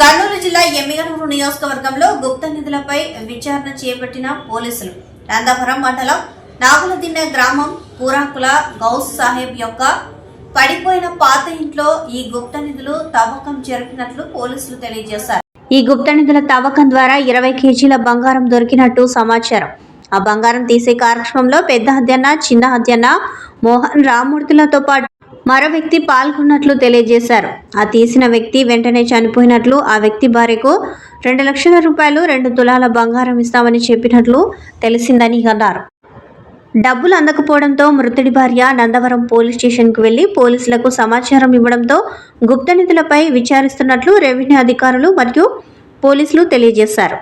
కర్నూలు జిల్లా ఎమ్మిగనూరు నియోజకవర్గంలో గుప్త నిధులపై విచారణ చేపట్టిన పోలీసులు. నందాపురం మండలం నాగులదిన్నె గ్రామం పూరాకుల గౌస్ సాహెబ్ యొక్క పడిపోయిన పాత ఇంట్లో ఈ గుప్త నిధులు తవ్వకం జరిపినట్లు పోలీసులు తెలియజేశారు. ఈ గుప్త నిధుల తవ్వకం ద్వారా ఇరవై కేజీల బంగారం దొరికినట్టు సమాచారం. ఆ బంగారం తీసే కార్యక్రమంలో పెద్ద హత్యన్న చిన్న అధ్యన్న మోహన్ రామూర్తులతో పాటు మరో వ్యక్తి పాల్గొన్నట్లు తెలియజేశారు. ఆ తీసిన వ్యక్తి వెంటనే చనిపోయినట్లు ఆ వ్యక్తి భార్యకు రెండు లక్షల రూపాయలు రెండు తులాల బంగారం ఇస్తామని చెప్పినట్లు తెలిసిందని అన్నారు. డబ్బులు అందకపోవడంతో మృతుడి భార్య నందవరం పోలీస్ స్టేషన్కు వెళ్ళి పోలీసులకు సమాచారం ఇవ్వడంతో గుప్త నిధులపై విచారిస్తున్నట్లు రెవెన్యూ అధికారులు మరియు పోలీసులు తెలియజేశారు.